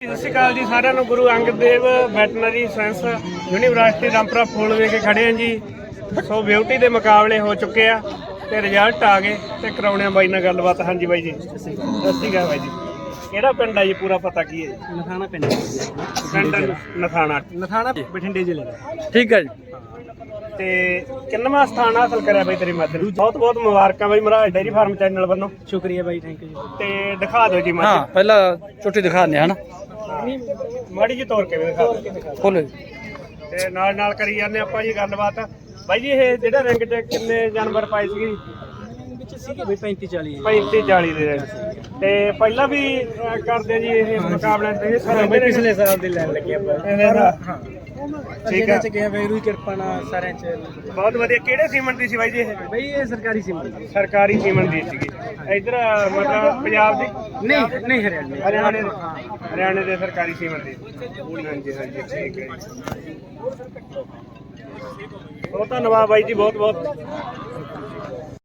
ਸਤਿ ਸ਼੍ਰੀ ਅਕਾਲ ਜੀ ਸਾਰਿਆਂ ਨੂੰ Guru Angad Dev veterinary science university Rampura Phul ਵੇ ਕੇ ਖੜੇ ਆਂ ਜੀ। ਸੋ ਬਿਊਟੀ ਦੇ ਮੁਕਾਬਲੇ ਹੋ ਚੁੱਕੇ ਆ ਤੇ ਰਿਜ਼ਲਟ ਆ ਗਏ ਤੇ ਕਰਾਉਣੇ ਆ ਬਾਈ ਨਾਲ ਗੱਲਬਾਤ। ਹਾਂਜੀ ਬਾਈ ਜੀ। ਸਤਿ ਸ਼੍ਰੀ ਅਕਾਲ। ਬਾਈ ਜੀ। ਕਿਹੜਾ ਪਿੰਡ ਆ ਜੀ ਪੂਰਾ ਪਤਾ ਕੀ ਹੈ? ਜੀ ਨਥਾਣਾ ਪਿੰਡ ਪਿੰਡ ਨਥਾਣਾ। ਨਥਾਣਾ ਬਠਿੰਡੇ ਜ਼ਿਲ੍ਹੇ ਦਾ। ਠੀਕ ਹੈ ਜੀ। ਤੇ ਕਿੰਨਵਾਂ ਸਥਾਨ ਹਾਸਲ ਕਰਿਆ ਬਾਈ ਤੇਰੀ ਮੱਝ ਨੂੰ? ਬਹੁਤ ਬਹੁਤ ਮੁਬਾਰਕਾਂ ਬਾਈ ਮਹਾਰਾਜ ਡੇਰੀ ਫਾਰਮ ਚੈਨਲ ਵੱਲੋਂ। ਸ਼ੁਕਰੀਆ ਬਾਈ ਥੈਂਕ ਯੂ ਤੇ ਦਿਖਾ ਦਿਓ ਜੀ ਮੱਝ ਹਾਂ ਪਹਿਲਾਂ ਛੋਟੀ ਦਿਖਾ ਦਿੰਦੇ ਹਾਂ ਹਨਾ? ਮਾੜੀ ਜੀ ਤੋਰ ਕੇ ਵੀ ਦਿਖਾ ਖੋਲੋ ਤੇ ਨਾਲ ਨਾਲ ਕਰੀ ਜਾਂਦੇ ਆਪਾਂ ਜੀ ਗੱਲਬਾਤ। ਬਾਈ ਜੀ ਇਹ ਜਿਹੜਾ ਰਿੰਗ ਤੇ ਕਿੰਨੇ ਜਾਨਵਰ ਪਾਏ ਸੀਗੇ ਵਿੱਚ ਸੀਗੇ ਬਈ 35 40 35 40 ਦੇ। ਰਿੰਗ ਤੇ ਪਹਿਲਾਂ ਵੀ ਅਹ, ਕਰਦੇ ਆ ਜੀ ਇਹ ਮੁਕਾਬਲੇ ਤੇ। ਸਾਰੇ ਬਈ ਪਿਛਲੇ ਸਾਲ ਦੇ ਲੈਣ ਲੱਗੇ ਆਪਾਂ। ਇਹਦੇ ਦਾ ਠੀਕ ਠੀਕ ਹੈ ਹੈ ਚ ਗਿਆ ਵੈਰੂ ਦੀ ਕਿਰਪਾ ਨਾਲ ਸਾਰਿਆਂ ਚ। ਬਹੁਤ ਵਧੀਆ। ਕਿਹੜੇ ਸੀਮਨ ਦੀ ਸੀ ਬਾਈ ਜੀ ਇਹ? ਬਈ ਇਹ ਸਰਕਾਰੀ ਸੀਮਨ ਦੀ। ਸੀਗੀ। ਇਧਰ ਮਤਲਬ ਪੰਜਾਬ ਦੀ? ਨਹੀਂ ਨਹੀਂ ਹਰਿਆਣਾ ਹਰਿਆਣੇ ਦੇ। ਹਰਿਆਣੇ ਦੇ ਸਰਕਾਰੀ ਸੀਮਨ ਦੀ। ਹਾਂਜੀ ਹਾਂਜੀ ਠੀਕ ਹੈ ਜੀ। ਬਹੁਤ ਧੰਨਵਾਦ ਬਾਈ ਜੀ ਬਹੁਤ ਬਹੁਤ।